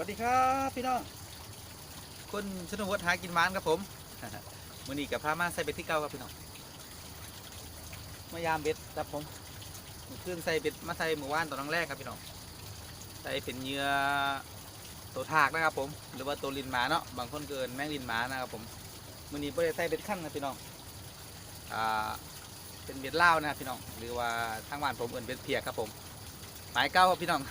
วัสดีครับพี่น้องคนชนบทหากินมานครับผมมื่อนี้กับพามาใส่เบ็ดที่เก่าครับพี่น้องมายามเบ็ดครับผมขึ้นใส่เบ็ดมาใส่เมื่อวานตอนนั้งแรกครับพี่น้องใส่เป็นเหยื่อตัวทากนะครับผม หรือว่าตัวลินหมาเนาะบางคนเกินแมงลินหมานะครับผมมื่อนี้ไม่ได้ใส่เบ็ดขั้นนะพี่น้องอ่าเป็นเบ็ดเล่านะพี่น้องหรือว่าทางบ้านผมเอิ้นเบ็ดเพียกครับผมหมายเก้าครับพี่น้อง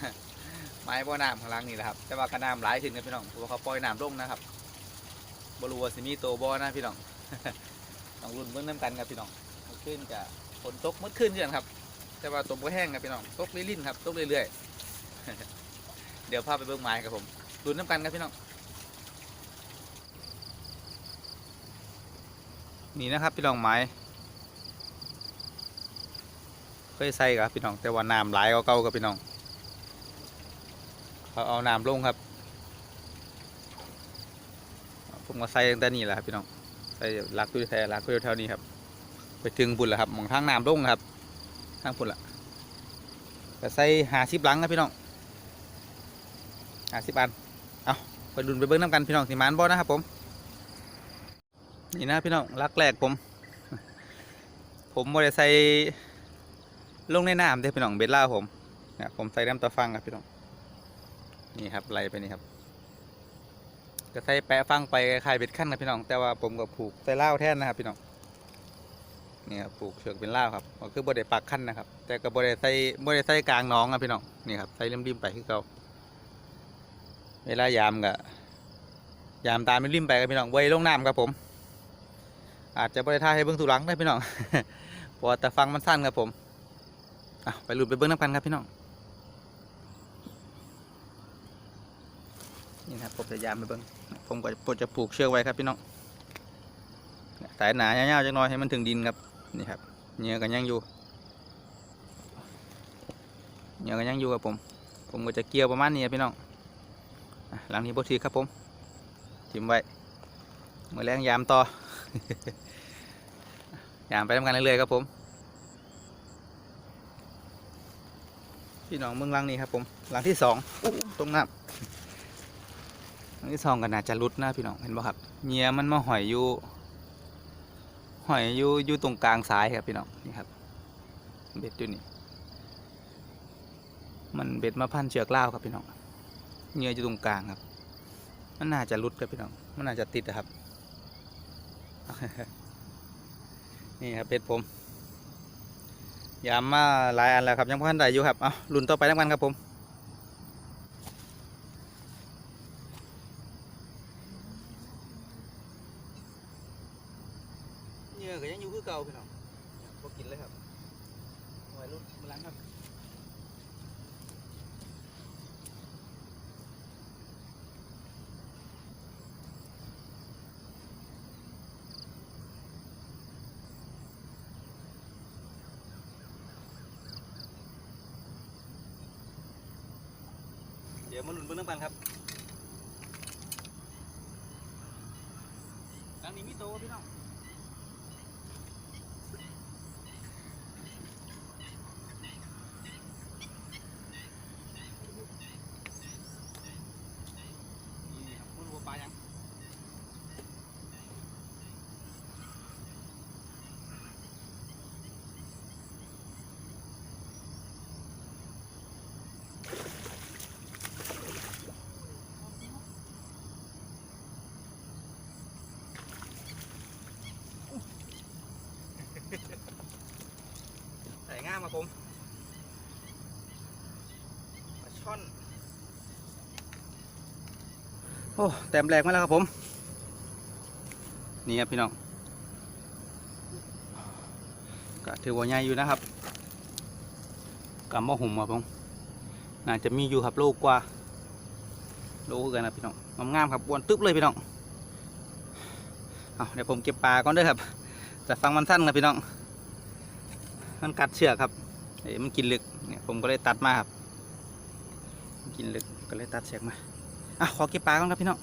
ไม้บ่อน้ำข้างล่างนี่แหละครับแต่ว่ากระน้ำหลายขึ้นครับพี่น้องเพราะว่าเขาปล่อยน้ำลงนะครับบรูว่าสิมีโตบ่อนะพี่น้องต้องรุ่นเบื้องน้ำกันครับพี่น้องเมื่อคืนกับฝนตกเมื่อคืนเกันครับ แต่ว่าตมก็แห้งครับพี่น้องตกลิ่นครับตกเรื่อยๆเดี๋ยวพาไปเบื้องไม้ครับผมรุ่นน้ำกันครับพี่น้องนี่นะครับพี่น้องไม้เคยใส่ครับพี่น้องแต่ว่าน้ำหลายกว่าเก่าครับพี่น้อง เขาเอาน้ำลงครับ ผมก็ใส่ตั้งแต่นี่แหละครับพี่น้องใส่ลักอยู่แถวลักอยู่แถวนี้ครับ ไปถึงบุญแล้วครับมองทางน้ำลงครับทางบุญละก็ใส่หาสิบลังครับพี่น้องหาสิบอันเอาไปดุนไปเบิ้งน้ำกันพี่น้องสิมานบ่นะครับผมนี่นะพี่น้องลักแรกผม ผมไม่ได้ใส่ลงในน้ำเด้พี่น้องเบ็ดล่าผมเนี่ยผมใส่น้ำตะฟังครับพี่น้อง นี่ครับไล่ไปนี่ครับก็ใส่แปะฟังไปคลายเบ็ดขั้นนะพี่น้อง แต่ว่าผมก็ผูกใส่เล่าแท่นนะครับพี่น้องนี่ครับผูกเชือกเป็นเล่าครับก็คือบริปักขั้นนะครับ แต่ก็บริใส่บริใส่กลางน้องครับพี่น้องนี่ครับใส่ริมๆไปคือเก่าเวลายามก็ยามตามริมไปครับพี่น้องไว้ลงน้ำครับผม อาจจะบริท่าให้เบิ้งถูหลังได้พี่น้องพราะว่าแต่ฟังมันสั้นครับผมไปหลุดไปเบิ้งน้ำกันครับพี่น้อง นี่นะครับผมจะยามไปเบิ้งผมก็ผมจะผูกเชือกไว้ครับพี่น้องสายหนาเงาๆจังน้อยให้มันถึงดินครับนี่ครับเหนื้อกันยังอยู่เหนื้อกันยังอยู่ครับผม ผมก็จะเกี่ยวประมาณนี้ครับพี่น้องหลังนี้บทีครับผมจิ้มไว้มือแรงยามต่อยามไปทำกันเรื่อยๆครับผมพี่น้องเมืองหลังนี้ครับผมหลังที่สองอตรงน้ำ อันที่สองก็น่าจะรุดนะพี่น้องเห็นบ่ครับเงียมันมาหอยอยู่หอยอยู่อยู่ตรงกลางซ้ายครับพี่น้องนี่ครับ เบ็ดอยู่นี่ มันเบ็ดมาพันเชือกล่าวครับพี่น้องเงียอยู่ตรงกลางครับ มันน่าจะรุดครับพี่น้อง มันน่าจะติดอะครับ นี่ครับเบ็ดผมยามมาหลายอันแล้วครับยังพันได้อยู่ครับเอาลุนต่อไปแล้วกันครับผม เหงื่อก็ยังอยู่คือเก่าพี่น้องพอกินเลยครับไว้รุ่นมาล้างครับเดี๋ยวมาลุ้นเบื้องน้ำกันครับทางนี้มีโตพี่น้อง นี่ครับมันวัวปลายัง ใส่ง่ามมาผมปลาช่อน โอ้แต้มแรกมาแล้วครับผม นี่ครับพี่น้องก็ถือว่าใหญ่อยู่นะครับกำมะหุ่มครับผมน่าจะมีอยู่ครับโลกว่า โลกันนะพี่น้องงามๆครับอ้วนตึ๊บเลยพี่น้องเอาเดี๋ยวผมเก็บปลาก่อนด้วยครับแต่ฟังมันสั้นครับพี่น้อง มันกัดเชือกครับเอ้ยมันกินลึกเนี่ยผมก็เลยตัดมาครับ กินลึกก็เลยตัดเชือกมาอะขอเก็บปลาก่อนครับพี่น้อง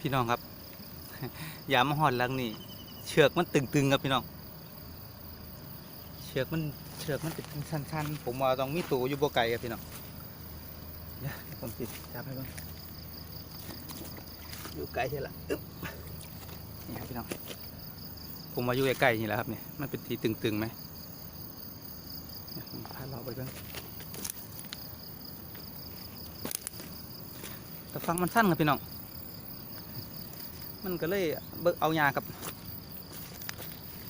พี่น้องครับ ยามาหอดลังนี่เชือกมันตึงๆครับพี่น้อง เชือกมันเชือกมันเป็นสั้นๆ ผมว่าต้องมีตัวอยู่บ่ไกลครับพี่น้องเดี๋ยวผมติดจับให้เบ้างอยู่ไกลใช่ละอึ๊บนี่ครับพี่น้อง ผมว่าอยู่ใกล้ๆนี่แหละครับเนี่ยมันเป็นทีตึงๆไหมผมพาเราไปเบ้างแต่ฟังมันสั้นครับพี่น้อง มันก็เลยเบิกเอายากับ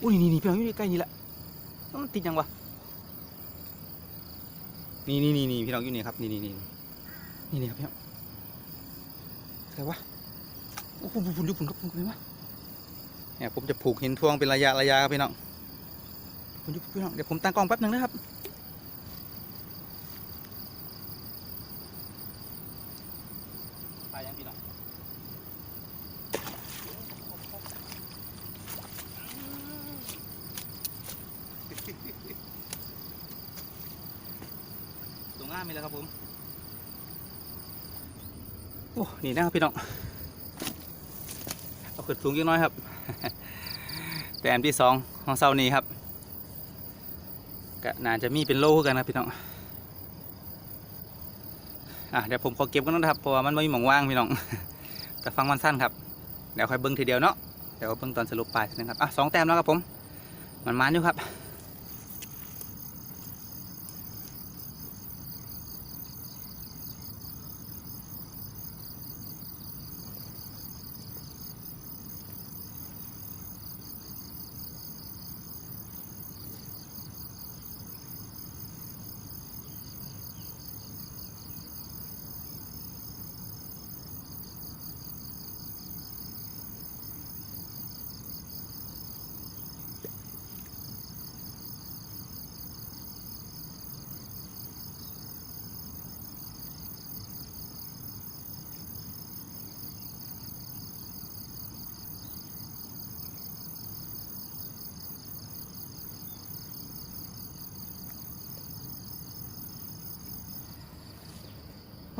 อุ้ยนี่นี่พี่น้องอยู่ใกล้ๆนี่แหละแล้วมันติดยังวะนี่นี่นี่นี่พี่น้องอยู่นี่ครับนี่นี่นี่นี่นี่ครับพี่น้องใครวะโอ้โหฝุ่นอยู่ฝุ่นครับฝุ่นเลยวะเนี่ยผมจะผูกหินทวงเป็นระยะระยะครับพี่น้องฝุ่นอยู่พี่น้องเดี๋ยวผมตั้งกล้องแป๊บหนึงนะครับ ไปยังพี่น้อง ตรงง่ามมีแล้วครับผมโอ้นี่นะครับพี่น้องเอาขึ้นสูงยังน้อยครับ แต่อันที่สองของเสานี้ครับก็น่าจะมีเป็นโลคือกันนะพี่น้องอะเดี๋ยวผมขอเก็บกันนะครับเพราะว่ามันไม่มีหม่องว่างพี่น้องแต่ฟังมันสั้นครับเดี๋ยวค่อยเบิ้งทีเดียวเนาะเดี๋ยวเบิ้งตอนสรุปปลายทีนะครับอะสองแต้มแล้วครับผมมันมาอยู่ครับ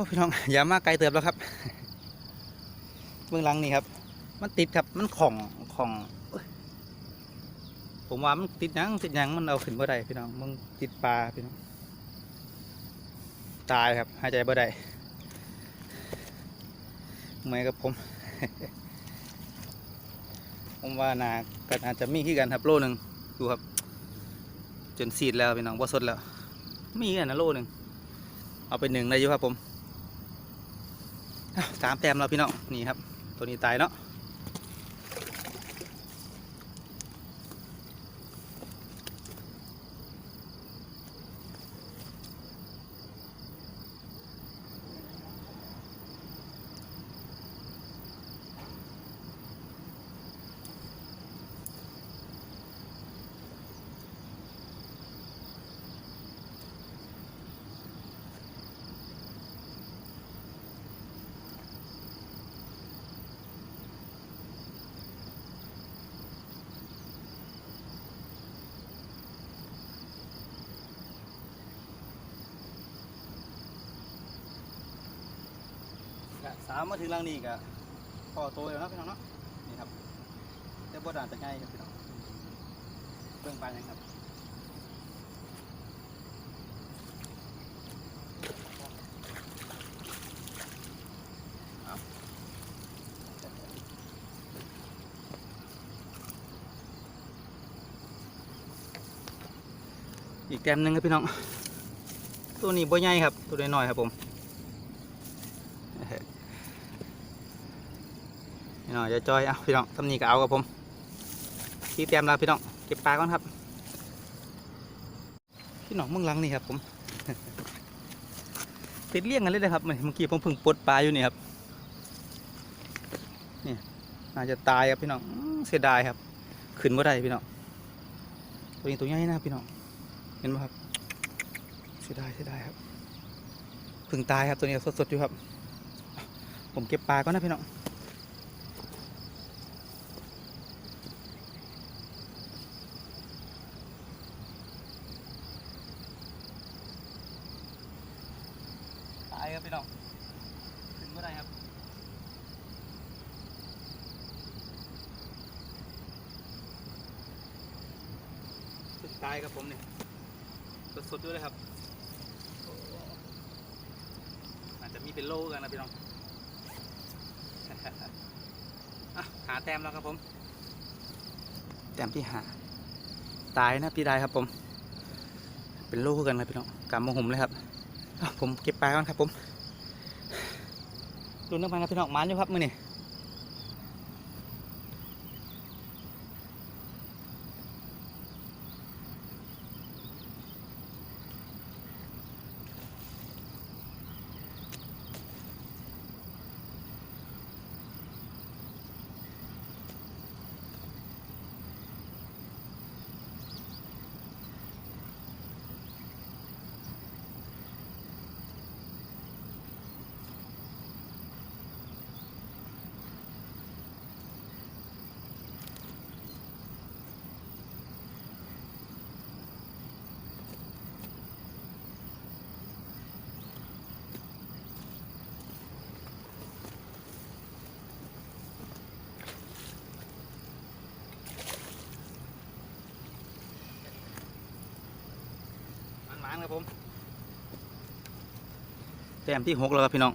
อ้พี่น้องอย่ามาไกลเติบแล้วครับ เบื้องหลังนี่ครับ มันติดครับมันของของผมว่ามันติดยังติดยังมันเอาขึ้นบ่ได้พี่น้องมึงติดปลาพี่น้องตายครับหายใจบ่ได้เหมือนกับผม ผมว่านาก็อาจจะมีขึ้กันครับโลหนึ่งดูครับ จนสีดแล้วพี่น้องบ่าสดแล้ว มีกันนะโลหนึ่งเอาไปหนึ่งได้อยู่ครับผม สามแต้มแล้วพี่น้องนี่ครับ ตัวนี้ตายเนาะ สามมาถึงรังนี้ก็พอโตแล้วเนาะพี่น้องเนาะนี่ครับแต่บดานจะง่ายครับพี่น้องเบิ่งไปยังครับอีกแต้มหนึงครับพี่น้อง ตัวนี้บ่ใหญ่ครับ ตัวน้อยๆครับผม พี่ น้องจะจอยเอะพี่น้องทำนี่ก็เอากับผมที่เตรียมแล้วพี่น้องเก็บปลาก่อนครับ พี่น้องมึงลังนี่ครับผมติดเลี่ยงกันเลยนะครับเมื่อกี้ผมเพิ่งปลดปลาอยู่นี่ครับนี่อาจจะตายครับพี่น้องเสียดายครับ ขึ้นไม่ได้พี่น้องตัวนี้ตัวใหญ่นะพี่น้องเห็นไหมครับเสียดายเสียดายครับเพิ่งตายครับตัวนี้สดๆอยู่ครับ ผมเก็บปลาก่อนนะพี่น้อง ตายครับพี่น้องขึ้นเมื่อไรครับ ตายครับผมเนี่ยสดๆด้วยเลยครับโอ้อาจจะมีเป็นโลกันนะพี่น้องอะหาแต้มแล้วครับผม แต้มที่หา ตายนะพี่ได้ครับผม เป็นโลกันนะพี่น้องกำมะหุ่มเลยครับอะผมเก็บปลาก่อนครับผมดูน้ำมันครับพี่น้องหมันอยู่ครับมือนี่ ต้มที่หกแล้วครับพี่น้อง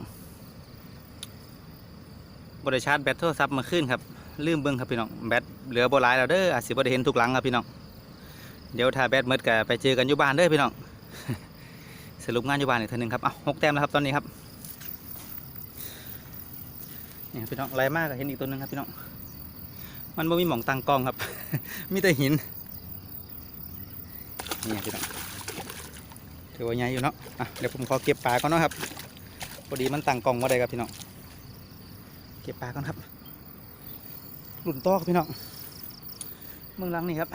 บริชาร์จแบตโทรศัพท์มาขึ้นครับลืมเบิ้งครับพี่น้องแบตเหลือโบหลายแล้วเด้ออาจสิบ่ได้เห็นทุกหลังครับพี่น้องเดี๋ยวถ้าแบตหมดก็ไปเจอกันอยู่บ้านเด้อพี่น้องสรุปงานอยู่บ้านอีกทีหนึงครับเอาหกแต้มแล้วครับตอนนี้ครับนี่ครับพี่น้องไรมากเห็นอีกตัวหนึงครับพี่น้องมันไม่มีหม่องตั้งกล้องครับ มีแต่หินนี่พี่น้องถือว่าใหญ่อยู่เนาะอะเดี๋ยวผมขอเก็บปลาก่อนเนาะครับ พอดีมันตั้งกล้องมาได้ครับพี่น้องเก็บปลาก่อนครับหลุนต๊ะครับพี่น้องเมืองลังนี่ครับ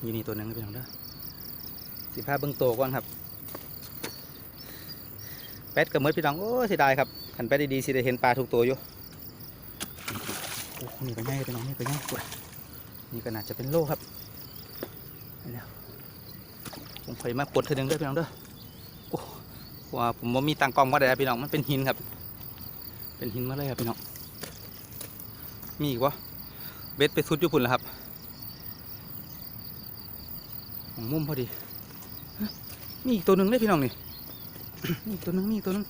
อยู่นี่ตัวหนึงครับพี่น้องเด้อสิพาเบิ้งโตก่อนครับแปดกับมืดพี่น้องโอ้เสียดายครับขันแปดดีๆสิได้เห็นปลาทุกตัวอยู่โอ้นี่ก็ง่ายพี่น้องนี่ก็ง่ายกว่านี่ก็น่าจะเป็นโลครับนี่แล้ผมเคยมาปลดเธอหนึ่งด้อพี่น้องเด้อ ว่าผมว่ามีตังกล้องมาได้พี่น้องมันเป็นหินครับ เป็นหินมาเลยครับพี่น้องมีอีกวะเบ็ดไปสุดอยู่พุ่นแล้วครับมุมพอดีมีอีกตัวหนึ่งเลยพี่น้องนี่มีตัวนึงมีตัวนึง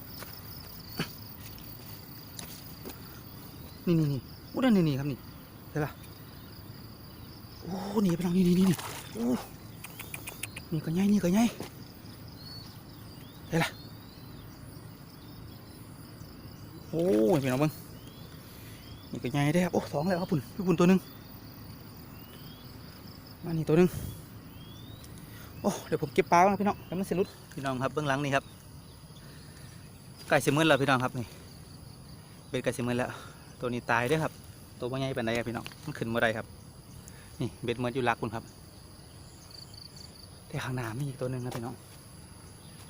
นี่นี่นี่โอ้ด้านนี่นี่ครับนี่เห็นปะโอ้นี่พี่น้องนี่นี่นี่นี่โอ้นี่ก็ใหญ่นี่ก็ใหญ่เห็นละ โอ้ยพี่น้องเบิ้งนี่ก็ใหญ่ได้ครับ โอ้สองแล้วครับปุ่นพี่ปุ่นตัวหนึ่งมานี่ตัวหนึ่งโอ้เดี๋ยวผมเก็บปลาก่อนพี่น้องแล้วมันเสียรุดพี่น้องครับเบื้องหลังนี่ครับไก่เสมือนแล้วพี่น้องครับนี่เป็นไก่เสมือนแล้ว ตัวนี้ตายด้วยครับ ตัวว่าใหญ่เป็นไรครับพี่น้องมันขึ้นเมื่อไรครับ นี่เบ็ดเมือนอยู่รักคุณครับแต่ข้างหน้ามีอีกตัวหนึ่งนะพี่น้อง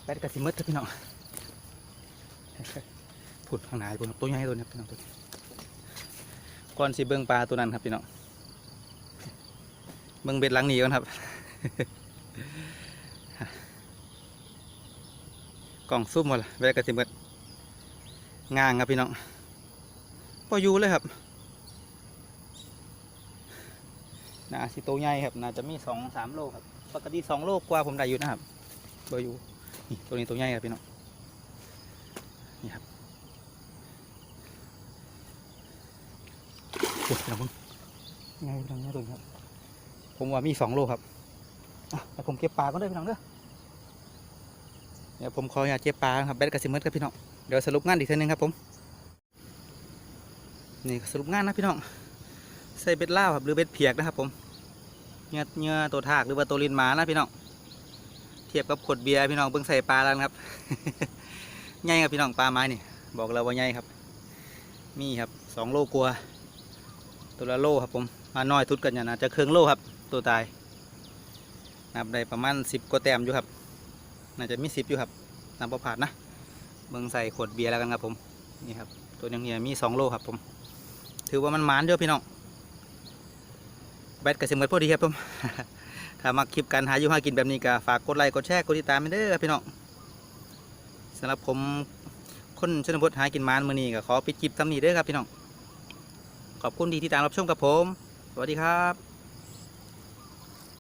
แบดกระสิมืดนะพี่น้อง ผุดข้างหน้าอีกตัวหนึ่งตัวใหญ่ตัวนี้ครับพี่น้องตัวนี้ก่อนสิเบิ้งปลาตัวนั้นครับพี่น้องเบิ้งเบ็ดหลังนี้ก่อนครับกล่องซุ่มหมดละแบดกระสิมืดงางครับพี่น้องพออยู่เลยครับน่าสิโตวใหญ่ครับน่าจะมีสองสามโลครับปกติสองโลกว่าผมได้อยู่นะครับเบออยู่นี่ตัวนี้ตัวใหญ่ครับพี่น้องนี่ครับ โอ้ยเราเพิ่งง่ายพี่น้องง่ายตัวนี้ครับ ผมว่ามีสองโลครับอะแต่ผมเก็บปลาก็ได้อพี่น้องเด้อเดี๋ยวผมขออยากเก็บปลาครับแบดกระสิมเมดครับพี่น้องเดี๋ยวสรุปงานอีกทีหนึงครับผมนี่สรุปงานนะพี่น้องใส่เบ็ดล่าวครับหรือเบ็ดเพียกนะครับ ผมเนื้อเนื้อตัวทากหรือว่าตัวลินหมานะพี่น้องเทียบกับขวดเบียร์พี่น้องเบิ่งใส่ปลาแล้วนะครับใหญ่ครับพี่น้องปลาไม้นี่บอกเราว่าใหญ่ครับ มีครับสองโลกลัวา ตัวละโลครับผมมาน้อยทุดกันอย่างนะจะเครื่องโลครับ ตัวตายนับได้ประมาณสิบกว่าแต้มอยู่ครับ น่าจะมีสิบอยู่ครับนับประผาดนะเบิ่งใส่ขวดเบียร์แล้วกันครับผมนี่ครับตัวยังเนี้ยมีสองโลครับผม ถือว่ามันหมานเยอะพี่น้องแบตกับเสมอพอดีครับผมถ้ามาคลิปการหาอยู่หากินแบบนี้ก็ฝากกดไลค์กดแชร์กดติดตามไปเด้อครับพี่น้องสำหรับผมคนชนบทหากินมานมือนี้ก็ขอปิดคลิปทำนี้เด้อครับพี่น้อง ขอบคุณที่ติดตามรับชมกับผม สวัสดีครับ